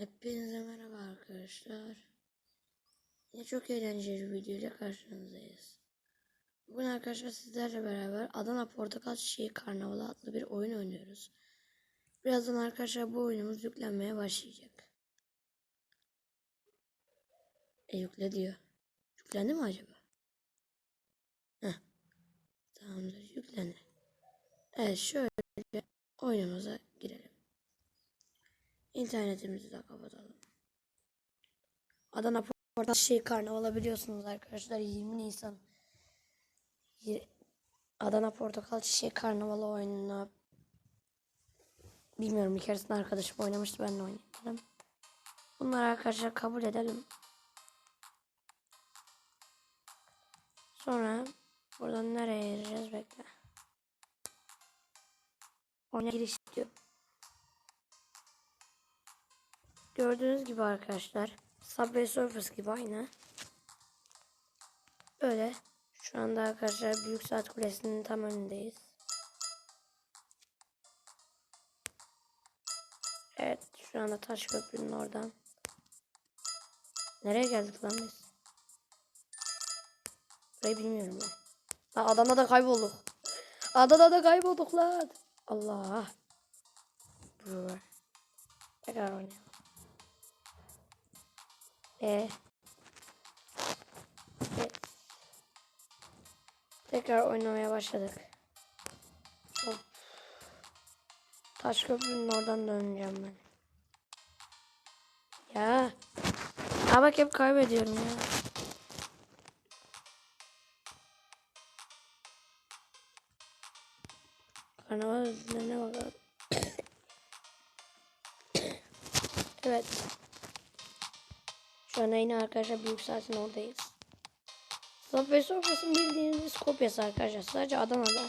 Hepinize merhaba arkadaşlar. Yine çok eğlenceli bir video ile karşınızdayız. Bugün arkadaşlar sizlerle beraber Adana Portakal Çiçeği Karnavalı adlı bir oyun oynuyoruz. Birazdan arkadaşlar bu oyunumuz yüklenmeye başlayacak. E yükle diyor. Yüklendi mi acaba? Heh. Tamamdır yüklendi. Evet şöyle oyunumuza girelim. İnternetimizi de kapatalım. Adana Portakal şey karnavala biliyorsunuz arkadaşlar 20 Nisan Adana Portakal Çiçeği Karnavalı oyununa bilmiyorum bir keresinde arkadaşım oynamıştı ben de oynayamadım. Bunları arkadaşlar kabul edelim. Sonra buradan nereye gireceğiz bekle. Oyuna giriş diyor. Gördüğünüz gibi arkadaşlar Subway Surfers gibi aynı. Böyle şu anda arkadaşlar Büyük Saat Kulesi'nin tam önündeyiz. Evet şu anda taş köprünün oradan. Nereye geldik lan biz? Burayı bilmiyorum ben. Lan Adana'da kaybolduk. Adana'da kaybolduk lan. Allah. Buralar. Tekrar oynayalım. E. Evet. Tekrar oynamaya başladık. Hop. Taş köprünün oradan döneceğim ben. Ya. Ha bak hep kaybediyorum ya. Karnaval ödüllerine bakalım. evet. Anda yine arkadaşlar büyük saatin oradayız. Subway Surfers'ın bildiğiniz kopyası arkadaşlar. Sadece Adana'da.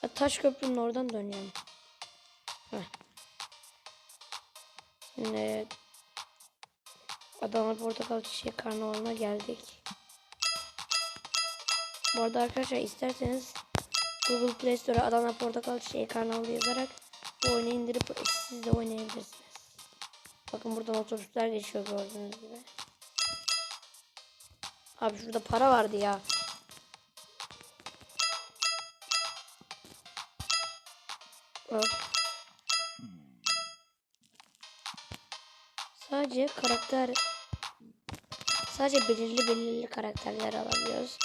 Ha, Taş köprünün oradan dönüyorum. Heh. Şimdi Adana Portakal Çiçeği Karnavalı'na geldik. Bu arada arkadaşlar isterseniz Google Play Store'a Adana Portakal Çiçeği Karnavalı yazarak bu oyunu indirip siz de oynayabilirsiniz. Bakın buradan otobüsler geçiyor gördüğünüz gibi. Abi şurada para vardı ya. Hop. Sadece karakter sadece belirli belirli karakterler alabiliyoruz.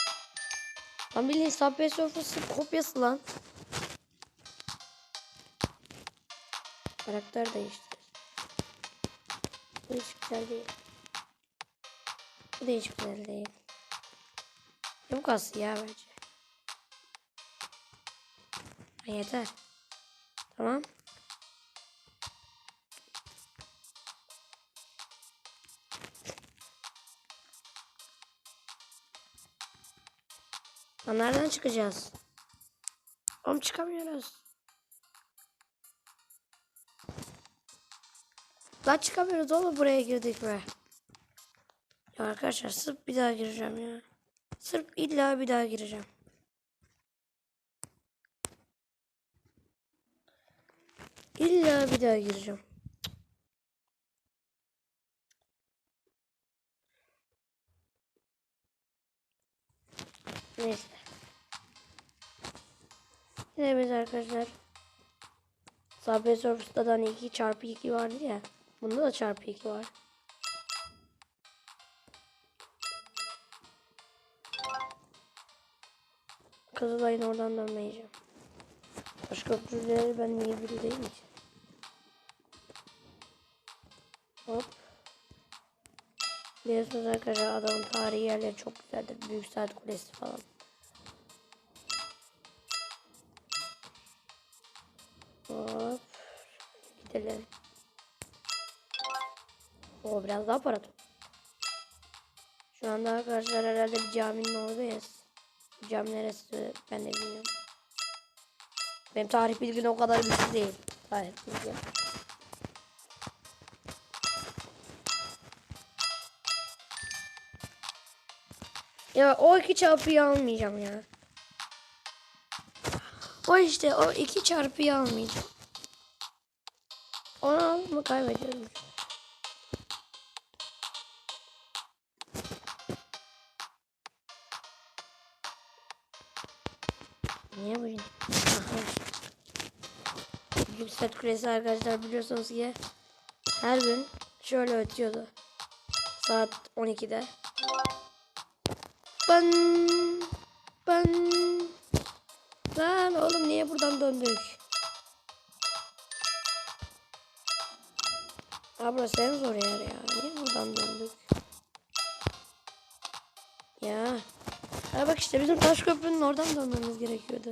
Lan bildiğin Subway Surfers'ın kopyası lan. Karakter değiştir. Bu hiç güzel değil. Bu da hiç güzel değil. Çok az ya bence. Ha, yeter. Tamam. Lan nereden çıkacağız? Oğlum çıkamıyoruz. Lan çıkamıyoruz oğlum buraya girdik be. Ya arkadaşlar sırf bir daha gireceğim ya. Sırf illa bir daha gireceğim. İlla bir daha gireceğim. Neyse. Yine biz arkadaşlar Surfers'ta da hani 2 çarpı 2 vardı ya. Bunda da çarpı 2 var. Kızılay'ın oradan dönmeyeceğim. Başka köprüleri ben niye bildiğim için. Hop. Biliyorsunuz arkadaşlar adamın tarihi yerleri çok güzeldir. Büyük Saat Kulesi falan. Hop. Gidelim. O biraz daha para tut. Şu anda arkadaşlar herhalde bir caminin oradayız. Cam neresi ben de bilmiyorum. Benim tarih bilgim o kadar güçlü değil. Tarih bilgim. Ya o iki çarpıyı almayacağım ya. O işte o iki çarpıyı almayacağım. Onu mı kaybediyoruz. Niye bu? Aha. Yüksek kulesi arkadaşlar biliyorsunuz ki her gün şöyle ötüyordu. Saat 12'de. Ben ben Lan oğlum niye buradan döndük? Ha burası en zor yer ya. Niye buradan döndük? Ya. Ha bak işte bizim taş köprünün oradan dönmemiz gerekiyordu.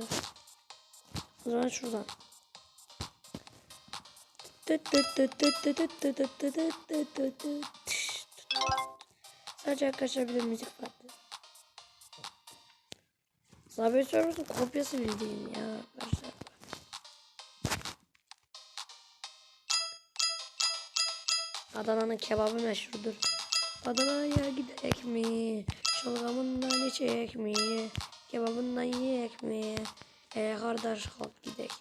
O zaman şuradan. Sadece arkadaşlar bir de müzik farklı. Sabit Server'ın kopyası bildiğin ya. Adana'nın kebabı meşhurdur. Adana'ya gidek mi? Şalgamından içek mi? Kebabından yiyek mi? E kardeş kalk gidek.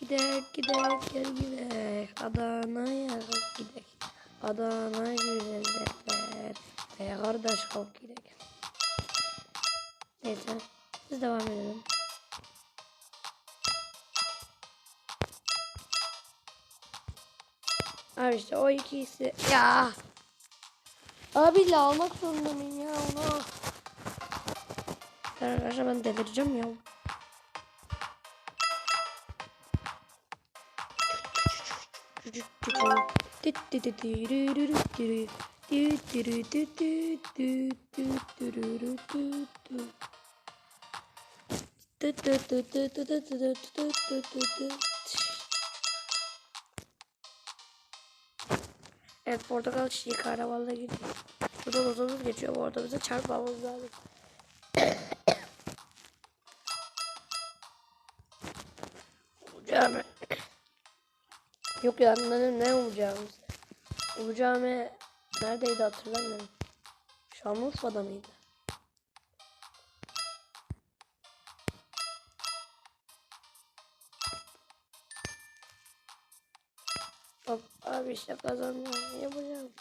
Gidek gidek gel gidek. Adana'ya kalk gidek. Adana güzel derler. E kardeş kalk gidek. Neyse. Biz devam edelim. Abi işte o ikisi. Ya. Abi almak zorunda mıyım ya onu? Arkadaşlar ben delireceğim ya. Evet portakal çiçeği karavanla gidiyor. Burada otobüs geçiyor. Bu otobüse çarpmamız lazım. Yok ya ne, ne olacağımız? Cami neredeydi hatırlamıyorum. Şanlıurfa'da mıydı? Hop abi işte kazandım. Ne yapacağım?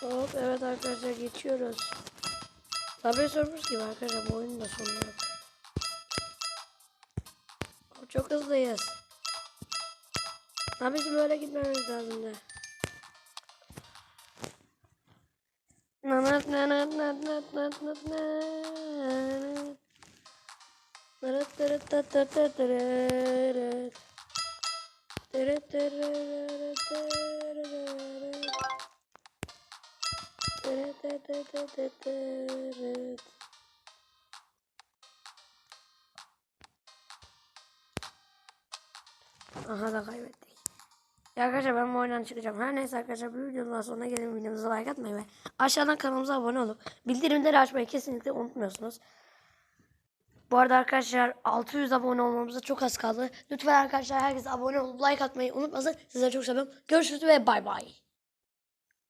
Hop evet arkadaşlar geçiyoruz. Tabii sormuş gibi arkadaşlar bu oyunun da sonu yok. Çok hızlıyız. Abi bizim böyle gitmemiz lazım da. Nanat nanat nanat nanat nanat nanat. Nanat nanat nanat nanat nanat. Tırıt tırıt tırıt. Aha da kaybettik. Ya arkadaşlar ben bu oyundan çıkacağım. Her neyse arkadaşlar bu videonun sonuna gelin videomuza like atmayı ve aşağıdan kanalımıza abone olup bildirimleri açmayı kesinlikle unutmuyorsunuz. Bu arada arkadaşlar 600 abone olmamıza çok az kaldı. Lütfen arkadaşlar herkes abone olup like atmayı unutmasın. Sizleri çok seviyorum. Görüşürüz ve bay bay.